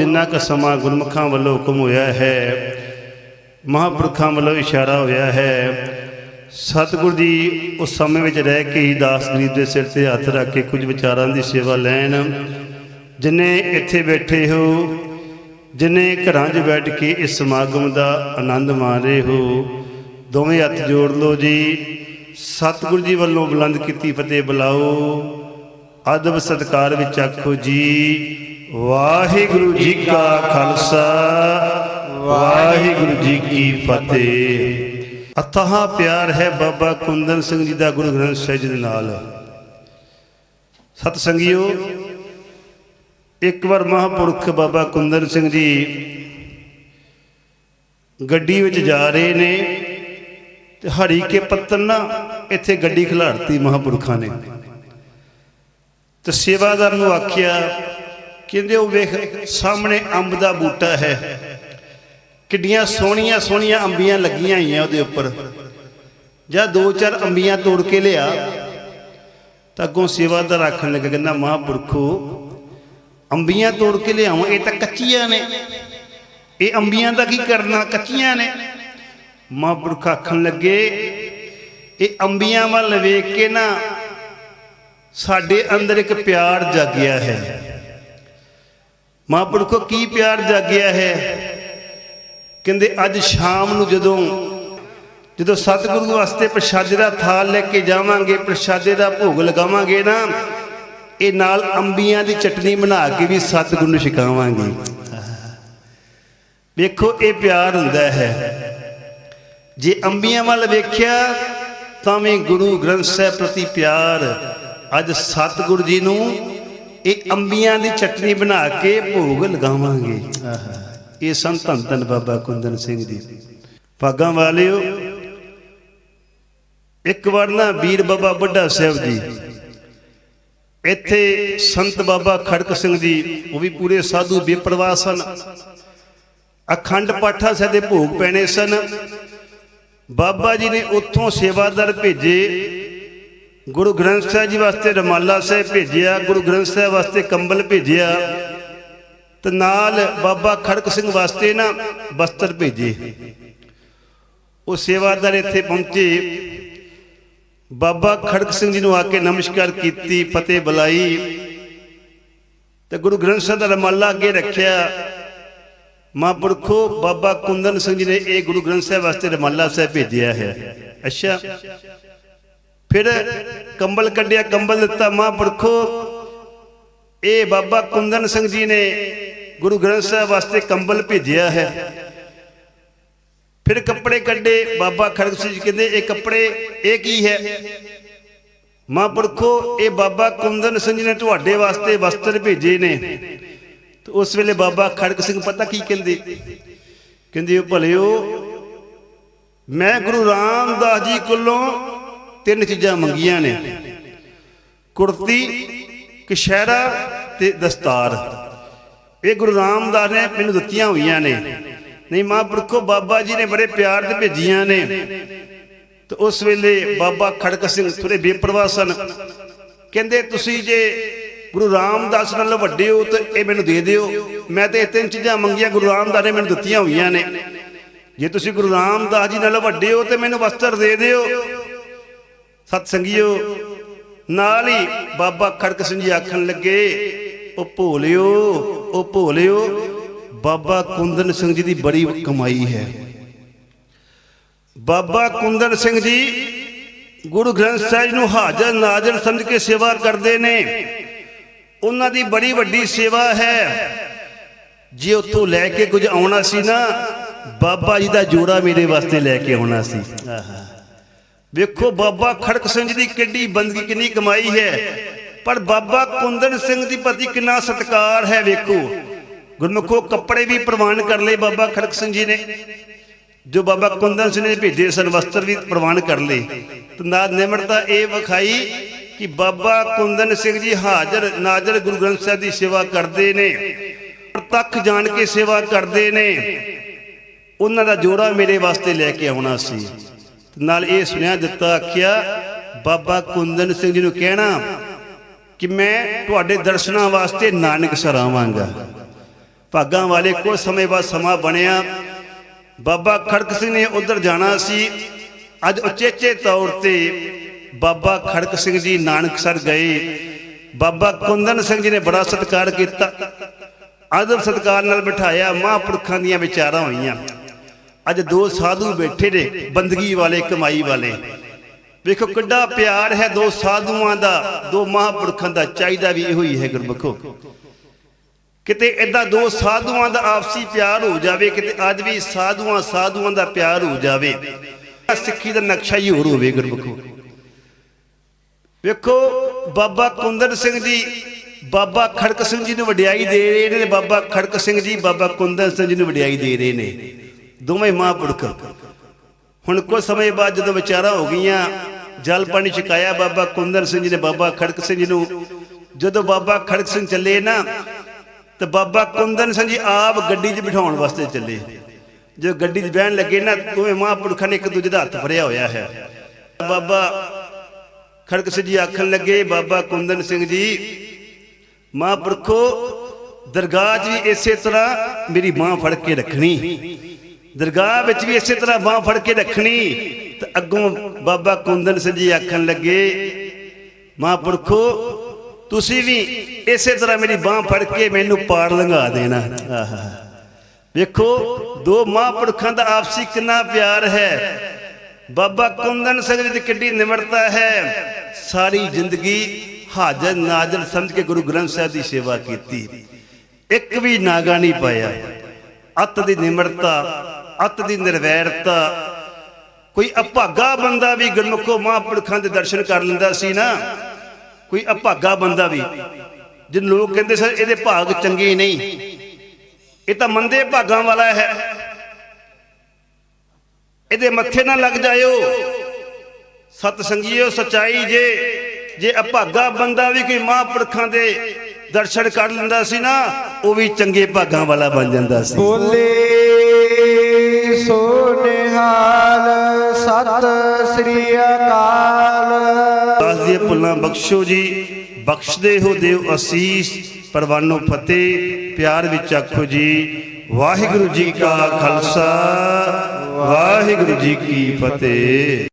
ਜਿੰਨਾ ਕੁ ਸਮਾਂ ਗੁਰਮੁਖਾਂ ਵੱਲੋਂ ਹੁਕਮ ਹੋਇਆ ਹੈ, ਮਹਾਂਪੁਰਖਾਂ ਵੱਲੋਂ ਇਸ਼ਾਰਾ ਹੋਇਆ ਹੈ, ਸਤਿਗੁਰ ਜੀ ਉਸ ਸਮੇਂ ਵਿੱਚ ਰਹਿ ਕੇ ਹੀ ਦਾਸ ਗਰੀਬ ਦੇ ਸਿਰ ਤੇ ਹੱਥ ਰੱਖ ਕੇ ਕੁਝ ਵਿਚਾਰਾਂ ਦੀ ਸੇਵਾ ਲੈਣ, ਜਿਨੇ ਇੱਥੇ ਬੈਠੇ ਹੋ, ਜਿਨੇ ਘਰਾਂ 'ਚ ਬੈਠ ਕੇ ਇਸ ਸਮਾਗਮ ਦਾ ਆਨੰਦ ਮਾਣ ਰਹੇ ਹੋ, ਦੋਵੇਂ ਹੱਥ ਜੋੜ ਲਓ ਜੀ, ਸਤਿਗੁਰ ਜੀ ਵੱਲੋਂ ਬੁਲੰਦ ਕੀਤੀ ਫਤਿਹ ਬੁਲਾਓ, ਅਦਬ ਸਤਕਾਰ ਵਿੱਚ ਆਖੋ ਜੀ ਵਾਹਿਗੁਰੂ ਜੀ ਕਾ ਖਾਲਸਾ, ਵਾਹਿਗੁਰੂ ਜੀ ਕੀ ਫਤਿਹ। ਅਥਾਹ ਪਿਆਰ ਹੈ ਬਾਬਾ ਕੁੰਦਨ ਸਿੰਘ ਜੀ ਦਾ ਗੁਰੂ ਗ੍ਰੰਥ ਸਾਹਿਬ ਜੀ ਦੇ ਨਾਲ। ਸਤ ਸੰਗਿਓ ਇੱਕ ਵਾਰ ਮਹਾਂਪੁਰਖ ਬਾਬਾ ਕੁੰਦਨ ਸਿੰਘ ਜੀ ਗੱਡੀ ਵਿੱਚ ਜਾ ਰਹੇ ਨੇ ਤੇ ਹਰੀ ਕੇ ਪੱਤਨ ਨਾ ਇੱਥੇ ਗੱਡੀ ਖਿਲਾਰਤੀ ਮਹਾਂਪੁਰਖਾਂ ਨੇ। ਤੇ ਸੇਵਾਦਾਰ ਨੂੰ ਆਖਿਆ ਕਹਿੰਦੇ ਉਹ ਵੇਖ, ਸਾਹਮਣੇ ਅੰਬ ਦਾ ਬੂਟਾ ਹੈ। ਕਿੱਡੀਆਂ ਸੋਹਣੀਆਂ ਸੋਹਣੀਆਂ ਅੰਬੀਆਂ ਲੱਗੀਆਂ ਹੋਈਆਂ ਉਹਦੇ ਉੱਪਰ। ਜਾਂ ਦੋ ਚਾਰ ਅੰਬੀਆਂ ਤੋੜ ਕੇ ਲਿਆ, ਤਾਂ ਅੱਗੋਂ ਸੇਵਾਦਾਰ ਆਖਣ ਲੱਗਾ, ਕਹਿੰਦਾ ਮਹਾਂਪੁਰਖੋ ਅੰਬੀਆਂ ਤੋੜ ਕੇ ਲਿਆਵਾਂ, ਇਹ ਤਾਂ ਕੱਚੀਆਂ ਨੇ। ਇਹ ਅੰਬੀਆਂ ਦਾ ਕੀ ਕਰਨਾ, ਕੱਚੀਆਂ ਨੇ? ਮਹਾਂਪੁਰਖ ਆਖਣ ਲੱਗੇ, ਇਹ ਅੰਬੀਆਂ ਵੱਲ ਵੇਖ ਕੇ ਨਾ ਸਾਡੇ ਅੰਦਰ ਇੱਕ ਪਿਆਰ ਜਾਗਿਆ ਹੈ। ਮਹਾਂਪੁਰਖੋ ਕੀ ਪਿਆਰ ਜਾਗਿਆ ਹੈ? ਕਹਿੰਦੇ, ਅੱਜ ਸ਼ਾਮ ਨੂੰ ਜਦੋਂ ਜਦੋਂ ਸਤਿਗੁਰੂ ਵਾਸਤੇ ਪ੍ਰਸ਼ਾਦੇ ਦਾ ਥਾਲ ਲੈ ਕੇ ਜਾਵਾਂਗੇ, ਪ੍ਰਸ਼ਾਦੇ ਦਾ ਭੋਗ ਲਗਾਵਾਂਗੇ ਨਾ, ਇਹ ਨਾਲ ਅੰਬੀਆਂ ਦੀ ਚਟਨੀ ਬਣਾ ਕੇ ਵੀ ਸਤਿਗੁਰੂ ਨੂੰ ਛਕਾਵਾਂਗੇ। ਵੇਖੋ, ਇਹ ਪਿਆਰ ਹੁੰਦਾ ਹੈ। ਜੇ ਅੰਬੀਆਂ ਵੱਲ ਵੇਖਿਆ, ਤਾਂ ਵੀ ਗੁਰੂ ਗ੍ਰੰਥ ਸਾਹਿਬ ਪ੍ਰਤੀ ਪਿਆਰ। ਅੱਜ ਸਤਿਗੁਰੂ ਜੀ ਨੂੰ ਇਹ ਅੰਬੀਆਂ ਦੀ ਚਟਨੀ ਬਣਾ ਕੇ ਭੋਗ ਲਗਾਵਾਂਗੇ। ਇਹ ਸੰਤ ਧੰਨ ਧੰਨ ਬਾਬਾ ਕੁੰਦਨ ਸਿੰਘ ਜੀ। ਭਾਗਾਂ ਵਾਲਿਓ, ਇੱਕ ਵਾਰ ਨਾ ਵੀਰ ਬਾਬਾ ਬੁੱਢਾ ਸਾਹਿਬ ਜੀ, ਇੱਥੇ ਸੰਤ ਬਾਬਾ ਖੜਕ ਸਿੰਘ ਜੀ, ਉਹ ਵੀ ਪੂਰੇ ਸਾਧੂ ਬੇਪਰਵਾਹ ਸਨ। ਅਖੰਡ ਪਾਠਾ ਸਾਹਿਬ ਦੇ ਭੋਗ ਪੈਣੇ ਸਨ। ਬਾਬਾ ਜੀ ਨੇ ਉੱਥੋਂ ਸੇਵਾਦਾਰ ਭੇਜੇ। ਗੁਰੂ ਗ੍ਰੰਥ ਸਾਹਿਬ ਜੀ ਵਾਸਤੇ ਰਮਾਲਾ ਸਾਹਿਬ ਭੇਜਿਆ, ਗੁਰੂ ਗ੍ਰੰਥ ਸਾਹਿਬ ਵਾਸਤੇ ਕੰਬਲ ਭੇਜਿਆ, ਤੇ ਨਾਲ ਬਾਬਾ ਖੜਕ ਸਿੰਘ ਵਾਸਤੇ ਨਾ ਬਸਤਰ ਭੇਜੇ। ਉਹ ਸੇਵਾਦਾਰ ਇੱਥੇ ਪਹੁੰਚੇ। ਬਾਬਾ ਖੜਕ ਸਿੰਘ ਜੀ ਨੂੰ ਆ ਕੇ ਨਮਸਕਾਰ ਕੀਤੀ, ਫਤਿਹ ਬੁਲਾਈ। ਤੇ ਗੁਰੂ ਗ੍ਰੰਥ ਸਾਹਿਬ ਦਾ ਰਮਾਲਾ ਅੱਗੇ ਰੱਖਿਆ। ਮਹਾਂਪੁਰਖੋ, ਬਾਬਾ ਕੁੰਦਨ ਸਿੰਘ ਜੀ ਨੇ ਇਹ ਗੁਰੂ ਗ੍ਰੰਥ ਸਾਹਿਬ ਵਾਸਤੇ ਰਮਾਲਾ ਸਾਹਿਬ ਭੇਜਿਆ ਹੈ। ਅੱਛਾ। ਫਿਰ ਕੰਬਲ ਕੱਢਿਆ, ਕੰਬਲ ਦਿੱਤਾ ਮਹਾਂਪੁਰਖੋ ਇਹ ਬਾਬਾ ਕੁੰਦਨ ਸਿੰਘ ਜੀ ਨੇ ਗੁਰੂ ਗ੍ਰੰਥ ਸਾਹਿਬ ਵਾਸਤੇ ਕੰਬਲ ਭੇਜਿਆ ਹੈ। ਫਿਰ ਕੱਪੜੇ ਕੱਢੇ, ਬਾਬਾ ਖੜਗ ਸਿੰਘ ਜੀ ਕਹਿੰਦੇ, ਇਹ ਕੱਪੜੇ, ਇਹ ਕੀ ਹੈ? ਮਹਾਂਪੁਰਖੋ ਇਹ ਬਾਬਾ ਕੁੰਦਨ ਸਿੰਘ ਜੀ ਨੇ ਤੁਹਾਡੇ ਵਾਸਤੇ ਵਸਤਰ ਭੇਜੇ ਨੇ। ਤੇ ਉਸ ਵੇਲੇ ਬਾਬਾ ਖੜਕ ਸਿੰਘ ਪਤਾ ਕੀ ਕਹਿੰਦੇ? ਕਹਿੰਦੇ, ਉਹ ਭਲਿਓ, ਮੈਂ ਗੁਰੂ ਰਾਮਦਾਸ ਜੀ ਕੋਲੋਂ ਤਿੰਨ ਚੀਜ਼ਾਂ ਮੰਗੀਆਂ ਨੇ। ਕੁੜਤੀ, ਕਸ਼ਹਿਰਾ ਤੇ ਦਸਤਾਰ। ਇਹ ਗੁਰੂ ਰਾਮਦਾਸ ਨੇ ਮੈਨੂੰ ਦਿੱਤੀਆਂ ਹੋਈਆਂ ਨੇ। ਨਹੀਂ, ਮਹਾਂਪੁਰਖੋ, ਬਾਬਾ ਜੀ ਨੇ ਬੜੇ ਪਿਆਰ ਤੇ ਭੇਜੀਆਂ ਨੇ। ਤੇ ਉਸ ਵੇਲੇ ਬਾਬਾ ਖੜਕ ਸਿੰਘ ਥੋੜੇ ਬੇਪਰਵਾਹ ਸਨ। ਕਹਿੰਦੇ, ਤੁਸੀਂ ਜੇ ਗੁਰੂ ਰਾਮਦਾਸ ਨਾਲ ਵੱਡੇ ਹੋ ਤੇ ਇਹ ਮੈਨੂੰ ਦੇ ਦਿਓ। ਮੈਂ ਤੇ ਇਹ ਤਿੰਨ ਚੀਜ਼ਾਂ ਮੰਗੀਆਂ, ਗੁਰੂ ਰਾਮਦਾਸ ਨੇ ਮੈਨੂੰ ਦਿੱਤੀਆਂ ਹੋਈਆਂ ਨੇ। ਜੇ ਤੁਸੀਂ ਗੁਰੂ ਰਾਮਦਾਸ ਜੀ ਨਾਲ ਵੱਡੇ ਹੋ ਤੇ ਮੈਨੂੰ ਵਸਤਰ ਦੇ ਦਿਓ ਸਤ ਸੰਗਿਓ, ਨਾਲ ਹੀ ਬਾਬਾ ਖੜਕ ਸਿੰਘ ਜੀ ਆਖਣ ਲੱਗੇ, ਉਹ ਭੋਲਿਓ ਉਹ ਭੋਲਿਓ, ਬਾਬਾ ਕੁੰਦਨ ਸਿੰਘ ਜੀ ਦੀ ਬੜੀ ਕਮਾਈ ਹੈ। ਬਾਬਾ ਕੁੰਦਨ ਸਿੰਘ ਜੀ ਗੁਰੂ ਗ੍ਰੰਥ ਸਾਹਿਬ ਨੂੰ ਹਾਜ਼ਰ ਨਾਜ਼ਰ ਸਮਝ ਕੇ ਸੇਵਾ ਕਰਦੇ ਨੇ। ਉਹਨਾਂ ਦੀ ਬੜੀ ਵੱਡੀ ਸੇਵਾ ਹੈ। ਜੇ ਉੱਥੋਂ ਲੈ ਕੇ ਕੁਝ ਆਉਣਾ ਸੀ ਨਾ, ਬਾਬਾ ਜੀ ਦਾ ਜੋੜਾ ਮੇਰੇ ਵਾਸਤੇ ਲੈ ਕੇ ਆਉਣਾ ਸੀ। ਆਹਾ ਵੇਖੋ ਬਾਬਾ ਖੜਕ ਸਿੰਘ ਜੀ ਦੀ ਕਿੱਡੀ ਬੰਦਗੀ, ਕਿੰਨੀ ਕਮਾਈ ਹੈ। ਪਰ ਬਾਬਾ ਕੁੰਦਨ ਸਿੰਘ ਦੀ ਪ੍ਰਤੀ ਕਿੰਨਾ ਸਤਿਕਾਰ ਹੈ ਵੇਖੋ। ਗੁਰਮੁਖੋ ਕੱਪੜੇ ਵੀ ਪ੍ਰਵਾਨ ਕਰ ਲਏ ਬਾਬਾ ਖੜਕ ਸਿੰਘ ਜੀ ਨੇ। ਜੋ ਬਾਬਾ ਕੁੰਦਨ ਸਿੰਘ ਨੇ ਭੇਜੇ ਸਨ, ਵਸਤਰ ਵੀ ਪ੍ਰਵਾਨ ਕਰ ਲਏ। ਤੇ ਨਾਲ ਨਿਮਰਤਾ ਇਹ ਵਿਖਾਈ ਕਿ ਬਾਬਾ ਕੁੰਦਨ ਸਿੰਘ ਜੀ ਹਾਜ਼ਰ, ਨਾਜ਼ਰ ਗੁਰੂ ਗ੍ਰੰਥ ਸਾਹਿਬ ਦੀ ਸੇਵਾ ਕਰਦੇ ਨੇ। ਪ੍ਰਤੱਖ ਜਾਣ ਕੇ ਸੇਵਾ ਕਰਦੇ ਨੇ। ਉਹਨਾਂ ਦਾ ਜੋੜਾ ਮੇਰੇ ਵਾਸਤੇ ਲੈ ਕੇ ਆਉਣਾ ਸੀ। ਨਾਲ ਇਹ ਸੁਣਿਆ ਦਿੱਤਾ ਆਖਿਆ, ਬਾਬਾ ਕੁੰਦਨ ਸਿੰਘ ਜੀ ਨੂੰ ਕਹਿਣਾ ਕਿ ਮੈਂ ਤੁਹਾਡੇ ਦਰਸ਼ਨਾਂ ਵਾਸਤੇ ਨਾਨਕ ਸਰਾਵਾਂਗਾ ਭਾਗਾਂ ਵਾਲੇ ਕੁਝ ਸਮੇਂ ਬਾਅਦ ਸਮਾਂ ਬਣਿਆ। ਬਾਬਾ ਖੜਕ ਸਿੰਘ ਨੇ ਉਧਰ ਜਾਣਾ ਸੀ। ਅੱਜ ਉਚੇਚੇ ਤੌਰ ਤੇ ਬਾਬਾ ਖੜਕ ਸਿੰਘ ਜੀ ਨਾਨਕਸਰ ਗਏ। ਬਾਬਾ ਕੁੰਦਨ ਸਿੰਘ ਜੀ ਨੇ ਬੜਾ ਸਤਿਕਾਰ ਕੀਤਾ। ਆਦਰ ਸਤਿਕਾਰ ਨਾਲ ਬਿਠਾਇਆ ਮਹਾਂਪੁਰਖਾਂ ਦੀਆਂ ਵਿਚਾਰਾਂ ਹੋਈਆਂ। ਅੱਜ ਦੋ ਸਾਧੂ ਬੈਠੇ ਨੇ, ਬੰਦਗੀ ਵਾਲੇ, ਕਮਾਈ ਵਾਲੇ। ਵੇਖੋ ਕਿੱਡਾ ਪਿਆਰ ਹੈ ਦੋ ਸਾਧੂਆਂ ਦਾ, ਦੋ ਮਹਾਂਪੁਰਖਾਂ ਦਾ, ਚਾਹੀਦਾ ਵੀ ਇਹੋ ਹੀ ਹੈ ਗੁਰਮਖੋ। ਕਿਤੇ ਇਦਾਂ ਦੋ ਸਾਧੂਆਂ ਦਾ ਆਪਸੀ ਪਿਆਰ ਹੋ ਜਾਵੇ, ਕਿਤੇ ਅੱਜ ਵੀ ਸਾਧੂਆਂ ਸਾਧੂਆਂ ਦਾ ਪਿਆਰ ਹੋ ਜਾਵੇ ਸਿੱਖੀ ਦਾ ਨਕਸ਼ਾ ਹੀ ਹੋਰ ਹੋਵੇ ਗੁਰਮਖੋ। ਵੇਖੋ ਬਾਬਾ ਕੁੰਦਨ ਸਿੰਘ ਜੀ, ਬਾਬਾ ਖੜਕ ਸਿੰਘ ਜੀ ਨੂੰ ਵਡਿਆਈ ਦੇ ਰਹੇ ਨੇ, ਬਾਬਾ ਖੜਕ ਸਿੰਘ ਜੀ, ਬਾਬਾ ਕੁੰਦਨ ਸਿੰਘ ਜੀ ਨੂੰ ਵਡਿਆਈ ਦੇ ਰਹੇ ਨੇ। ਦੋਵੇਂ ਮਹਾਂਪੁਰਖ ਹੁਣ ਕੁਝ ਸਮੇਂ ਬਾਅਦ ਜਦੋਂ ਵਿਚਾਰਾਂ ਹੋ ਗਈਆਂ, ਜਲ ਪਾਣੀ ਛਕਾਇਆ ਬਾਬਾ ਕੁੰਦਨ ਸਿੰਘ ਜੀ ਨੇ ਬਾਬਾ ਖੜਕ ਸਿੰਘ ਜੀ ਨੂੰ। ਜਦੋਂ ਬਾਬਾ ਖੜਕ ਸਿੰਘ ਚੱਲੇ ਨਾ, ਤੇ ਬਾਬਾ ਕੁੰਦਨ ਸਿੰਘ ਜੀ ਆਪ ਗੱਡੀ 'ਚ ਬਿਠਾਉਣ ਵਾਸਤੇ ਚੱਲੇ। ਜੋ ਗੱਡੀ 'ਚ ਬਹਿਣ ਲੱਗੇ ਨਾ, ਦੋਵੇਂ ਮਹਾਂਪੁਰਖਾਂ ਨੇ ਇੱਕ ਦੂਜੇ ਦਾ ਹੱਥ ਫੜਿਆ ਹੋਇਆ ਹੈ। ਬਾਬਾ ਖੜਕ ਸਿੰਘ ਜੀ ਆਖਣ ਲੱਗੇ, ਬਾਬਾ ਕੁੰਦਨ ਸਿੰਘ ਜੀ ਮਹਾਂਪੁਰਖੋ ਦਰਗਾਹ 'ਚ ਵੀ ਇਸੇ ਤਰ੍ਹਾਂ ਮੇਰੀ ਮਾਂ ਫੜ ਕੇ ਰੱਖਣੀ। ਦਰਗਾਹ ਵਿੱਚ ਵੀ ਇਸੇ ਤਰ੍ਹਾਂ ਬਾਹ ਫੜ ਕੇ ਰੱਖਣੀ। ਤੇ ਅੱਗੋਂ ਬਾਬਾ ਕੁੰਦਨ ਸਿੰਘ ਜੀ ਆਖਣ ਲੱਗੇ, ਮਹਾਂਪੁਰਖੋ, ਤੁਸੀਂ ਵੀ ਇਸੇ ਤਰ੍ਹਾਂ ਮੇਰੀ ਬਾਹ ਫੜ ਕੇ ਮੈਨੂੰ ਪਾਰ ਲੰਘਾ ਦੇਣਾ। ਆਹਾ। ਵੇਖੋ, ਦੋ ਮਹਾਂਪੁਰਖਾਂ ਦਾ ਆਪਸੀ ਕਿੰਨਾ ਪਿਆਰ ਹੈ। ਬਾਬਾ ਕੁੰਦਨ ਸਿੰਘ ਜੀ ਦੀ ਕਿੱਡੀ ਨਿਮਰਤਾ ਹੈ। ਸਾਰੀ ਜ਼ਿੰਦਗੀ ਹਾਜ਼ਰ ਨਾਜ਼ਰ ਸਮਝ ਕੇ ਗੁਰੂ ਗ੍ਰੰਥ ਸਾਹਿਬ ਦੀ ਸੇਵਾ ਕੀਤੀ। ਇੱਕ ਵੀ ਨਾਗਾ ਨਹੀਂ ਪਾਇਆ। ਅੱਤ ਦੀ ਨਿਮਰਤਾ ਅੱਤ ਦੀ ਨਿਰਵੈਰਤਾ। ਕੋਈ ਅਭਾਗਾ ਬੰਦਾ ਵੀ ਗੁਰਮੁਖੋ ਮਹਾਂਪੁਰਖਾਂ ਦੇ ਦਰਸ਼ਨ ਕਰ ਲੈਂਦਾ ਸੀ ਨਾ, ਕੋਈ ਅਭਾਗਾ ਬੰਦਾ ਵੀ ਜਿਨ ਲੋਕ ਕਹਿੰਦੇ ਸਰ ਇਹਦੇ ਭਾਗ ਚੰਗੇ ਨਹੀਂ। ਇਹ ਤਾਂ ਮੰਦੇ ਭਾਗਾਂ ਵਾਲਾ ਹੈ। ਇਹਦੇ ਮੱਥੇ ਨਾ ਲੱਗ ਜਾਇਓ। ਸਤ ਸੰਗੀਓ ਸਚਾਈ ਜੇ ਜੇ ਅਭਾਗਾ ਬੰਦਾ ਵੀ ਕੋਈ ਮਹਾਂਪੁਰਖਾਂ ਦੇ ਦਰਸ਼ਨ ਕਰ ਲੈਂਦਾ ਸੀ ਨਾ, ਉਹ ਵੀ ਚੰਗੇ ਭਾਗਾਂ ਵਾਲਾ ਬਣ ਜਾਂਦਾ ਸੀ। ਬੋਲੇ। ਸੋ ਨਿਹਾਲ ਸਤ ਸ੍ਰੀ ਅਕਾਲ। ਦਾਸ ਦੀਆਂ ਭੁੱਲਾਂ ਬਖਸ਼ੋ ਜੀ, ਬਖਸ਼ਦੇ ਹੋ ਦਿਓ ਅਸੀਸ। ਪਰਵਾਨੋ ਫਤਿਹ, ਪਿਆਰ ਵਿੱਚ ਆਖੋ ਜੀ। ਵਾਹਿਗੁਰੂ ਜੀ ਕਾ ਖਾਲਸਾ, ਵਾਹਿਗੁਰੂ ਜੀ ਕੀ ਫਤਿਹ।